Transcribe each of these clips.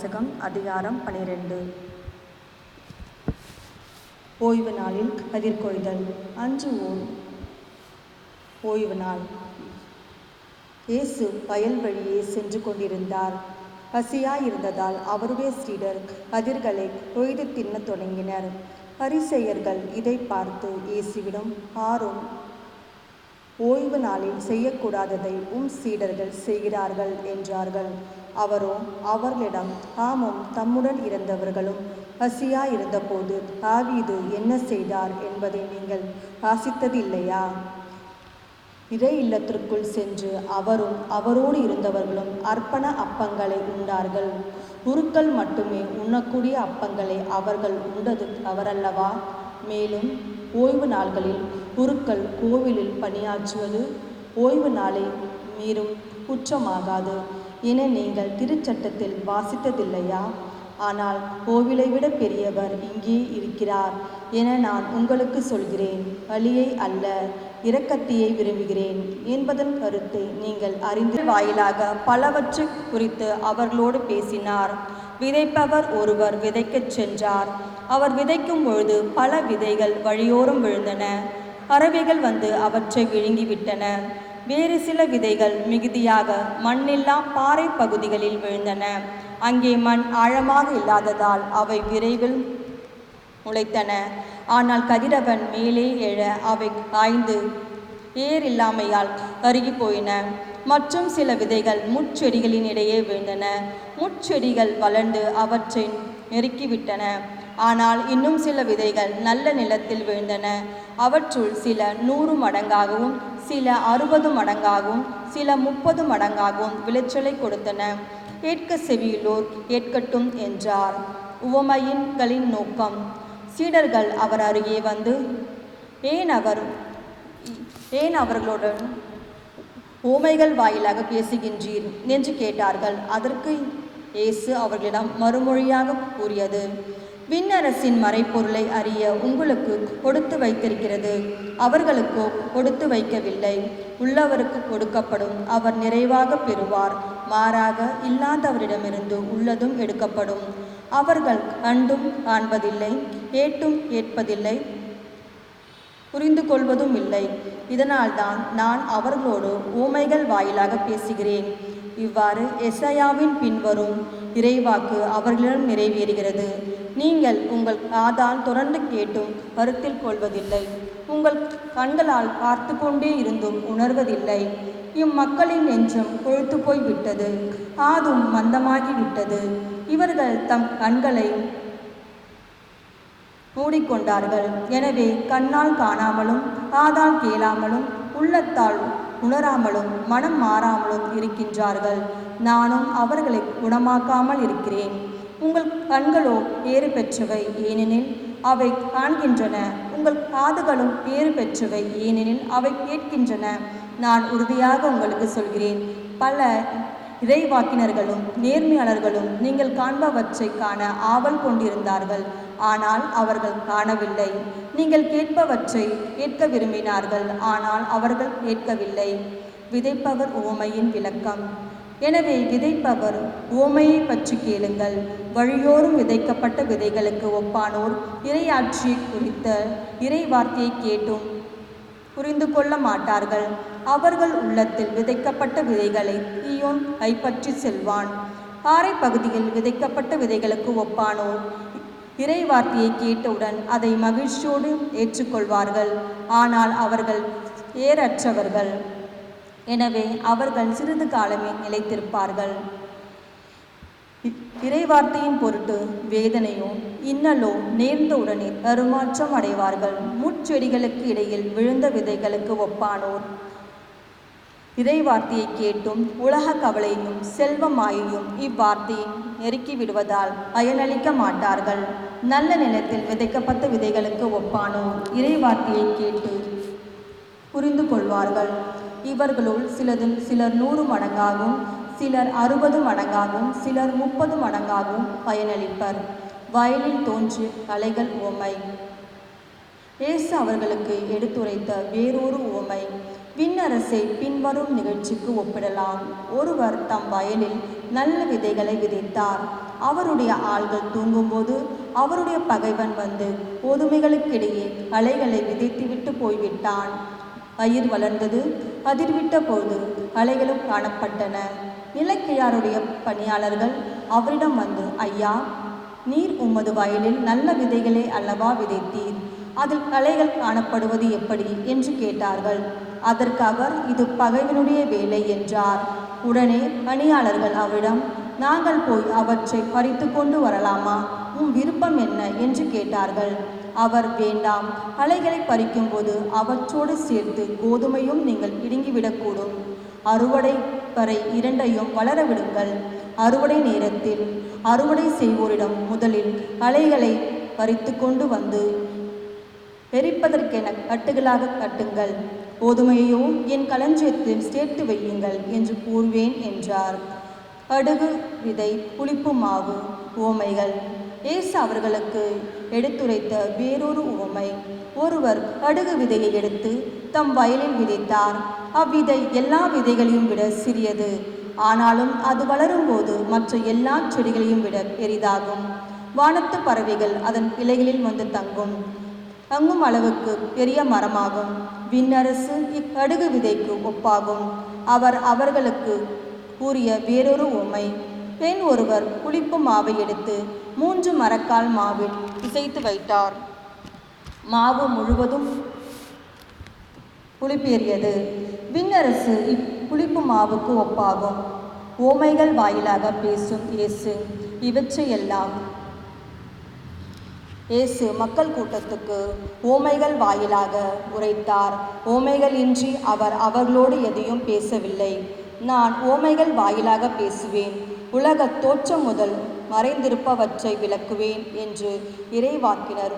ஆர்க்க வாசகம் அதிகாரம் பனிரெண்டு. ஓய்வு நாளில் கதிர் கொய்தல் அஞ்சு ஓர் ஓய்வு நாள். இயேசு வயல் வழியே சென்று கொண்டிருந்தார். பசியாயிருந்ததால் அவருடைய சீடர் கதிர்களை கொய்து தின்னத் தொடங்கினர். பரிசெயர்கள் இதை பார்த்து இயேசுவிடம் ஆறும் ஓய்வு நாளில் செய்யக்கூடாததை உம் சீடர்கள் செய்கிறார்கள் என்றார்கள். அவரோ அவர்களிடம் ஆமும் தம்முடன் இருந்தவர்களும் பசியா இருந்தபோது தாவீது என்ன செய்தார் என்பதை நீங்கள் வாசித்ததில்லையா இறை இல்லத்திற்குள் சென்று அவரும் அவரோடு இருந்தவர்களும் அர்ப்பண அப்பங்களை உண்டார்கள். உருக்கள் மட்டுமே உண்ணக்கூடிய அப்பங்களை அவர்கள் உண்டது அவரல்லவா? மேலும் ஓய்வு நாள்களில் குருக்கள் கோவிலில் பணியாற்றுவது ஓய்வு நாளை மீறும் குற்றமாகாது. என நீங்கள் திருச்சட்டத்தில் வாசித்ததில்லையா? ஆனால் கோவிலை விட பெரியவர் இங்கே இருக்கிறார் என நான் உங்களுக்கு சொல்கிறேன். வழியை அல்ல இரக்கத்தையே விரும்புகிறேன் என்பதன் கருத்தை நீங்கள் அறிந்து வாயிலாக பலவற்றை குறித்து அவர்களோடு பேசினார். விதைப்பவர் ஒருவர் விதைக்கச் சென்றார். அவர் விதைக்கும் பொழுது பல விதைகள் வழியோரம் விழுந்தன. பறவைகள் வந்து அவற்றை விழுங்கிவிட்டன. வேறு சில விதைகள் மிகுதியாக மண்ணில்லா பாறை பகுதிகளில் விழுந்தன. அங்கே மண் ஆழமாக இல்லாததால் அவை விரைவில் முளைத்தன. ஆனால் கதிரவன் மேலே எழ அவை காய்ந்து ஏர் இல்லாமையால் கருகி போயின. மற்றும் சில விதைகள் முட்செடிகளின் இடையே விழுந்தன. முட்செடிகள் வளர்ந்து அவற்றை நெருக்கிவிட்டன. ஆனால் இன்னும் சில விதைகள் நல்ல நிலத்தில் விழுந்தன. அவற்றுள் சில நூறு மடங்காகவும் சில அறுபது மடங்காகவும் சில முப்பது மடங்காகவும் விளைச்சலை கொடுத்தன. கேட்க செவியுள்ளோர் கேட்கட்டும் என்றார். உவமையின்களின் நோக்கம். சீடர்கள் அவர் அருகே வந்து ஏன் அவர் ஏன் அவர்களுடன் ஓமைகள் வாயிலாக பேசுகின்றீர்? என்று கேட்டார்கள். அதற்கு இயேசு அவர்களிடம் மறுமொழியாக கூறியது விண்ணரசின் மறைப்பொருளை அறிய உங்களுக்கு கொடுத்து வைத்திருக்கிறது. அவர்களுக்கோ கொடுத்து வைக்கவில்லை. உள்ளவருக்கு கொடுக்கப்படும் அவர் நிறைவாக பெறுவார். மாறாக இல்லாதவரிடமிருந்து உள்ளதும் எடுக்கப்படும். அவர்கள் கண்டும் காண்பதில்லை ஏட்டும் கேட்பதில்லை புரிந்து கொள்வதும் இல்லை. இதனால்தான் நான் அவர்களோடு ஊமைகள் வாயிலாக பேசுகிறேன். இவ்வாறு எசையாவின் பின்வரும் இறைவாக்கு அவர்களிடம் நிறைவேறுகிறது. நீங்கள் உங்கள் காதால் தொடர்ந்து கேட்டும் கருத்தில் கொள்வதில்லை. உங்கள் கண்களால் பார்த்து கொண்டே இருந்தும் உணர்வதில்லை. இம்மக்களின் நெஞ்சம் கொழுத்து போய் விட்டது. காதும் மந்தமாகி விட்டது. இவர்கள் தம் கண்களை மூடிக்கொண்டார்கள். எனவே கண்ணால் காணாமலும் காதால் கேளாமலும் உள்ளத்தால் உணராமலும் மனம் மாறாமலும் இருக்கின்றார்கள். நானும் அவர்களை குணமாக்காமல் இருக்கிறேன். உங்கள் கண்களோ பேறு பெற்றவை ஏனெனில் அவை காண்கின்றன. உங்கள் காதுகளும் பேறு பெற்றவை ஏனெனில் அவை கேட்கின்றன. நான் உறுதியாக உங்களுக்கு சொல்கிறேன். பல இறைவாக்கினர்களும் நேர்மையாளர்களும் நீங்கள் காண்பவற்றை காண ஆவல் கொண்டிருந்தார்கள். ஆனால் அவர்கள் காணவில்லை. நீங்கள் கேட்பவற்றை கேட்க விரும்பினார்கள் ஆனால் அவர்கள் கேட்கவில்லை. விதைப்பவர் ஓமையின் விளக்கம். எனவே விதைப்பவர் ஓமையை பற்றி கேளுங்கள். வழியோரும் விதைக்கப்பட்ட விதைகளுக்கு ஒப்பானோர் இறையாட்சி குறித்த இறை வார்த்தையை கேட்டும். புரிந்து கொள்ள மாட்டார்கள். அவர்கள் உள்ளத்தில் விதைக்கப்பட்ட விதைகளை தீயோன் கைப்பற்றி செல்வான். பாறை பகுதியில் விதைக்கப்பட்ட விதைகளுக்கு ஒப்பானோர் இறை வார்த்தையை கேட்டவுடன் அதை மகிழ்ச்சியோடு ஏற்றுக்கொள்வார்கள். ஆனால் அவர்கள் ஏறற்றவர்கள். எனவே அவர்கள் சிறிது காலமே நிலைத்திருப்பார்கள். இறைவார்த்தையின் பொருட்டு வேதனையோ இன்னலோ நேர்ந்தவுடனே தருமாற்றம் அடைவார்கள். முட்செடிகளுக்கு இடையில் விழுந்த விதைகளுக்கு ஒப்பானோர். இறைவார்த்தையை கேட்டும் உலக கவலையும் செல்வமாயும் இவ்வார்த்தையின் நெருக்கி விடுவதால் பயனளிக்க மாட்டார்கள். நல்ல நிலத்தில் விதைக்கப்பட்ட விதைகளுக்கு ஒப்பானோர் இறைவார்த்தையை கேட்டு புரிந்து கொள்வார்கள். இவர்களுள் சிலது சிலர் நூறு மடங்காகவும் சிலர் அறுபது மடங்காகவும் சிலர் முப்பது மடங்காகவும் பயனளிப்பர். வயலில் தோன்று கலைகள் உவமை இயேசு அவர்களுக்கு எடுத்துரைத்த வேறொரு உவமை விண்ணரசை பின்வரும் நிகழ்ச்சிக்கு ஒப்பிடலாம். ஒருவர் தம் வயலில் நல்ல விதைகளை விதைத்தார். அவருடைய ஆள்கள் தூங்கும்போது அவருடைய பகைவன் வந்து கோதுமைகளுக்கிடையே அலைகளை விதைத்துவிட்டு போய்விட்டான். பயிர் வளர்ந்தது அதிர்விட்ட போது அலைகளும் காணப்பட்டன. நிலக்கிழாருடைய பணியாளர்கள் அவரிடம் வந்து ஐயா நீர் உமது வயலில் நல்ல விதைகளை அல்லவா விதைத்தீர்? அதில் களைகள் காணப்படுவது எப்படி? என்று கேட்டார்கள். அதற்கு அவர் இது பகைவனுடைய வேலை என்றார். உடனே பணியாளர்கள் அவரிடம் நாங்கள் போய் அவற்றை பறித்து கொண்டு வரலாமா? உம் விருப்பம் என்ன? என்று கேட்டார்கள். அவர் வேண்டாம். அலைகளை பறிக்கும்போது அவற்றோடு சேர்த்து கோதுமையும் நீங்கள் பிடுங்கிவிடக்கூடும் அறுவடை வரை இரண்டையும் வளர விடுங்கள் அறுவடை நேரத்தில் அறுவடை செய்வோரிடம் முதலில் அலைகளை பறித்து கொண்டு வந்து எரிப்பதற்கென கட்டுகளாக கட்டுங்கள். கோதுமையோ என் களஞ்சியத்தில் சேர்த்து வையுங்கள் என்று கூறுவேன் என்றார். கடுகு விதை புளிப்பு மாவு உவமைகள். இயேசு அவர்களுக்கு எடுத்துரைத்த வேறொரு உவமை. ஒருவர் கடுகு விதையை எடுத்து தம் வயலில் விதைத்தார். அவ்விதை எல்லா விதைகளையும் விட சிறியது. ஆனாலும் அது வளரும்போது மற்ற எல்லா செடிகளையும் விட பெரிதாகும். வானத்து பறவைகள் அதன் இலைகளில் வந்து தங்கும். தங்கும் அளவுக்கு பெரிய மரமாகும். விண்ணரசு இக்கடுகு விதைக்கு ஒப்பாகும். அவர் அவர்களுக்கு கூறிய வேறொரு உமை பெண் ஒருவர் புளிப்பு மாவை எடுத்து மூன்று மரக்கால் மாவில் பிசைத்து வைத்தார். மாவு முழுவதும் புளிப்பேறியது. விண்ணரசு இப்புளிப்பு மாவுக்கு ஒப்பாகும். ஓமைகள் வாயிலாக பேசும் இயேசு இவற்றையெல்லாம் இயேசு மக்கள் கூட்டத்துக்கு ஓமைகள் வாயிலாக உரைத்தார். ஓமைகள் இன்றி அவர் அவர்களோடு எதையும் பேசவில்லை. நான் ஓமைகள் வாயிலாக பேசுவேன். உலகத் தோற்றம் முதல் மறைந்திருப்பவற்றை விளக்குவேன் என்று இறைவாக்கினர்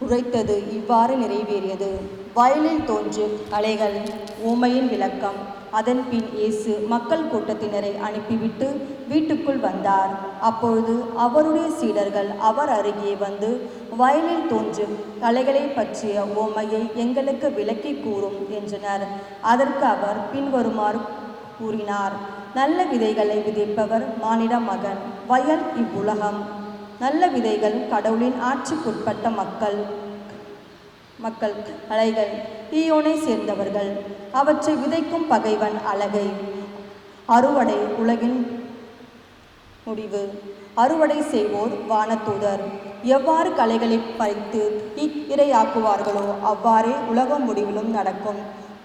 உரைத்தது இவ்வாறு நிறைவேறியது. வயலில் தோன்றும் அலைகள் ஊமையின் விளக்கம். அதன் பின் இயேசு மக்கள் கூட்டத்தினரை அனுப்பிவிட்டு வீட்டுக்குள் வந்தார். அப்பொழுது அவருடைய சீடர்கள் அவர் அருகே வந்து வயலில் தோன்றும் கலைகளை பற்றிய ஓமையை எங்களுக்கு விளக்கி கூறும் என்றனர். அதற்கு அவர் பின்வருமாறு கூறினார் நல்ல விதைகளை விதைப்பவர் மானிட மகன். வயல் இவ்வுலகம். நல்ல விதைகள் கடவுளின் ஆட்சிக்குட்பட்ட மக்கள் மக்கள் அலைகள் ஈயோனை சேர்ந்தவர்கள். அவற்றை விதைக்கும் பகைவன் அழகை. அறுவடை உலகின் முடிவு. அறுவடை செய்வோர் வானத்தூதர். எவ்வாறு கலைகளை பறித்து இரையாக்குவார்களோ அவ்வாறே உலக முடிவிலும் நடக்கும்.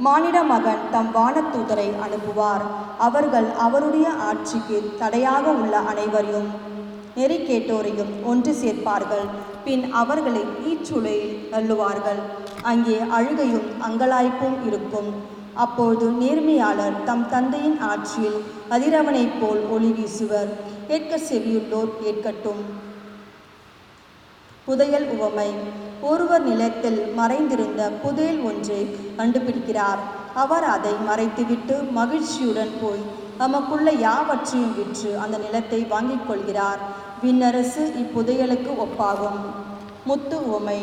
மானிட மகன் தம் வானத்தூதரை அனுப்புவார். அவர்கள் அவருடைய ஆட்சிக்கு தடையாக உள்ள அனைவரையும் நெறி கேட்டோரையும் ஒன்று சேர்ப்பார்கள். பின் அவர்களை ஈச்சுளையில் தள்ளுவார்கள். அங்கே அழுகையும் அங்கலாய்ப்பும் இருக்கும். அப்போது நேர்மையாளர் தம் தந்தையின் ஆட்சியில் அதிரவனைப் போல் ஒளி வீசுவர். கேட்க செவியுள்ளோர் கேட்கட்டும் புதையல் உவமை. ஒருவர் நிலத்தில் மறைந்திருந்த புதையல் ஒன்றை கண்டுபிடிக்கிறார். அவர் அதை மறைத்துவிட்டு மகிழ்ச்சியுடன் போய் தமக்குள்ள யாவற்றையும் விற்று அந்த நிலத்தை வாங்கிக் கொள்கிறார். விண்ணரசு இப்புதையலுக்கு ஒப்பாகும். முத்து உமை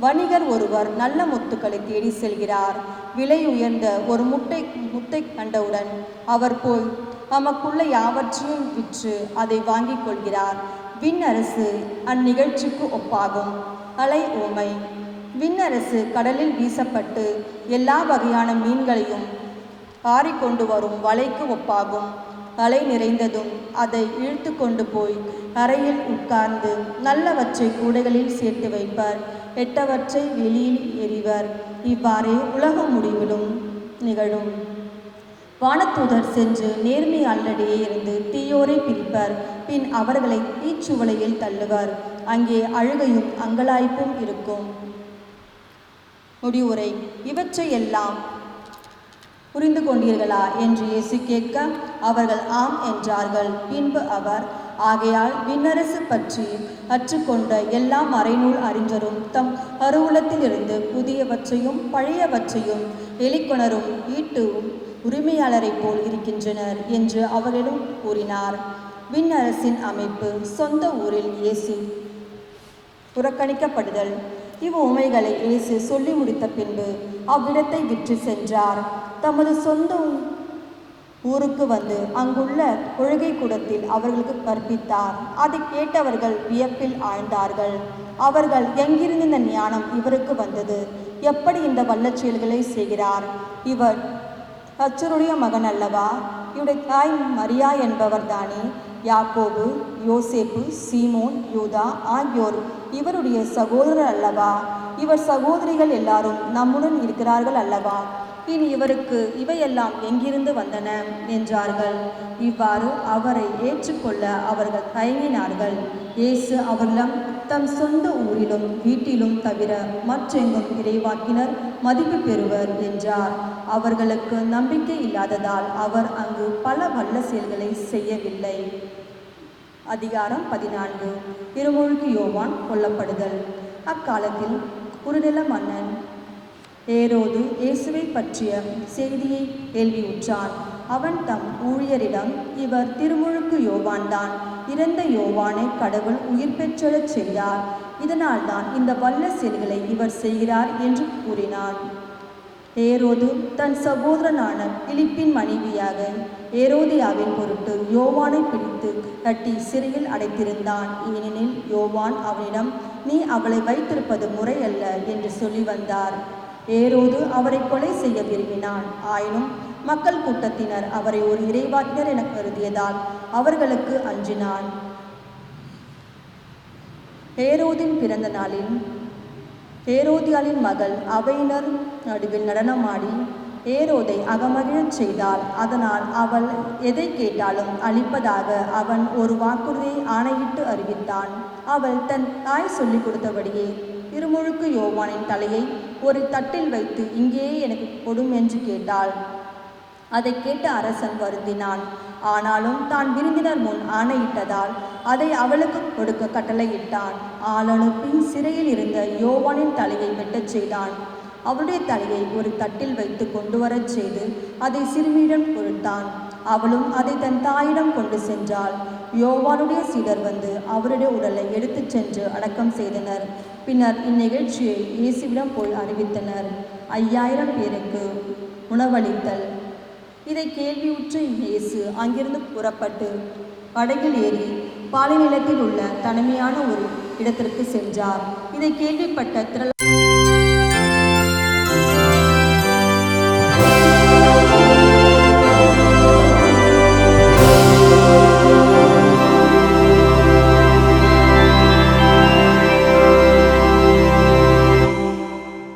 வணிகர் ஒருவர் நல்ல முத்துக்களை தேடி செல்கிறார். விலை உயர்ந்த ஒரு முட்டை முத்தை கண்டவுடன் அவர் போய் தமக்குள்ள யாவற்றையும் விற்று அதை வாங்கிக் கொள்கிறார். விண்ணரசு அந்நிகழ்ச்சிக்கு ஒப்பாகும். அலை ஓமை விண்ணரசு கடலில் வீசப்பட்டு எல்லா வகையான மீன்களையும் ஆறிக்கொண்டு வரும் வலைக்கு ஒப்பாகும். வலை நிறைந்ததும் அதை இழுத்து கொண்டு போய் அறையில் உட்கார்ந்து நல்லவற்றை கூடைகளில் சேர்த்து வைப்பர். கெட்டவற்றை வெளியில் எறிவர். இவ்வாறே உலக முடிவிலும் நிகழும். வானத்தூதர் சென்று நேர்மையாளரிடையே இருந்து தீயோரை பிரிப்பர். பின் அவர்களை தீச்சுவலையில் தள்ளுவர். அங்கே அழுகையும் அங்கலாய்ப்பும் இருக்கும். முடிவுரை. இவற்றையெல்லாம் புரிந்து கொண்டீர்களா என்று இயேசு கேட்க அவர்கள் ஆம் என்றார்கள். பின்பு அவர் ஆகையால் விண்ணரசு பற்றி கற்றுக்கொண்ட எல்லா மறைநூல் அறிஞரும் தம் கருவூலத்திலிருந்து புதியவற்றையும் பழையவற்றையும் வெளிக்கொணரும் ஈட்டும் உரிமையாளரைப் போல் இருக்கின்றனர் என்று அவரிடம் கூறினார். விண்ணரசின் அமைப்பு சொந்த ஊரில் இயேசு புறக்கணிக்கப்படுதல். இவ் உமைகளை இயேசு சொல்லி முடித்த பின்பு அவ்விடத்தை விற்று சென்றார். தமது சொந்த ஊருக்கு வந்து அங்குள்ள ஒழுகை கூடத்தில் அவர்களுக்கு கற்பித்தார். அதை கேட்டவர்கள் வியப்பில் ஆழ்ந்தார்கள். அவர்கள் எங்கிருந்து இந்த ஞானம் இவருக்கு வந்தது? எப்படி இந்த வல்ல செயல்களை செய்கிறார்? இவர் அச்சருடைய மகன் அல்லவா? இவருடைய தாய் மரியா என்பவர் தானே? யாக்கோபு யோசேப்பு சீமோன் யூதா ஆகியோர் இவருடைய சகோதரர் அல்லவா? இவர் சகோதரிகள் எல்லாரும் நம்முடன் இருக்கிறார்கள் அல்லவா? இனி இவருக்கு இவையெல்லாம் எங்கிருந்து வந்தன? என்றார்கள். இவ்வாறு அவரை ஏற்றுக்கொள்ள அவர்கள் தயங்கினார்கள். இயேசு அவர்களிடம் தம் சொந்த ஊரிலும் வீட்டிலும் தவிர மற்றெங்கும் இறைவாக்கினர் மதிப்பு பெறுவர் என்றார். அவர்களுக்கு நம்பிக்கை இல்லாததால் அவர் அங்கு பல வல்ல செயல்களை செய்யவில்லை. அதிகாரம் பதினான்கு. இருமொழிக்கு யோவான் கொல்லப்படுதல். அக்காலத்தில் குறுநில மன்னன் ஏரோது இயேசுவை பற்றிய செய்தியை கேள்வியுற்றான். அவன் தம் ஊழியரிடம் இவர் திருமுழுக்கு யோவான்தான். இறந்த யோவானை கடவுள் உயிர் பெற்றெழச் செய்தார். இதனால்தான் இந்த வல்ல செயல்களை இவர் செய்கிறார் என்று கூறினார் ஏரோது தன் சகோதரனான பிலிப்பின் மனைவியாக ஏரோதியாவின் பொருட்டு யோவானை பிடித்து கட்டி சிறையில் அடைத்திருந்தான். ஏனெனில் யோவான் அவனிடம் நீ அவளை வைத்திருப்பது முறையல்ல என்று சொல்லி வந்தார். ஏரோது அவரை கொலை செய்ய விரும்பினான். ஆயினும் மக்கள் கூட்டத்தினர் அவரை ஒரு இறைவாக்கினர் என கருதியதால் அவர்களுக்கு அஞ்சினான். ஏரோதின் பிறந்த நாளில் ஏரோதியாளின் மகள் அவையினர் நடுவில் நடனமாடி ஏரோதை அகமகிழச் செய்தாள். அதனால் அவள் எதை கேட்டாலும் அளிப்பதாக அவன் ஒரு வாக்குறுதியை ஆணையிட்டு அறிவித்தான். அவள் தன் தாய் சொல்லிக் கொடுத்தபடியே திருமுழுக்கு யோவானின் தலையை ஒரு தட்டில் வைத்து இங்கேயே எனக்கு கொடும் என்று கேட்டாள். அதை கேட்டு அரசன் வருந்தினான். ஆனாலும் தான் விருந்தினர் முன் ஆணையிட்டதால் அதை அவளுக்கு கொடுக்க கட்டளையிட்டான். ஆளனுப்பி சிறையில் இருந்த யோவானின் தலையை வெட்டச் செய்தான். அவளுடைய தலையை ஒரு தட்டில் வைத்து கொண்டு வரச் செய்து அதை சிறுமியிடம் கொடுத்தான். அவளும் அதை தன் தாயிடம் கொண்டு சென்றாள். யோவானுடைய சீடர் வந்து அவருடைய உடலை எடுத்துச் சென்று அடக்கம் செய்தனர். பின்னர் இந்நிகழ்ச்சியை இயேசுவிடம் போய் அறிவித்தனர். ஐயாயிரம் பேருக்கு உணவளித்தல். இதை கேள்வியுற்ற இயேசு அங்கிருந்து புறப்பட்டு படகில் ஏறி பாலைநிலத்தில் உள்ள தனிமையான ஒரு இடத்திற்கு சென்றார். இதை கேள்விப்பட்ட திரள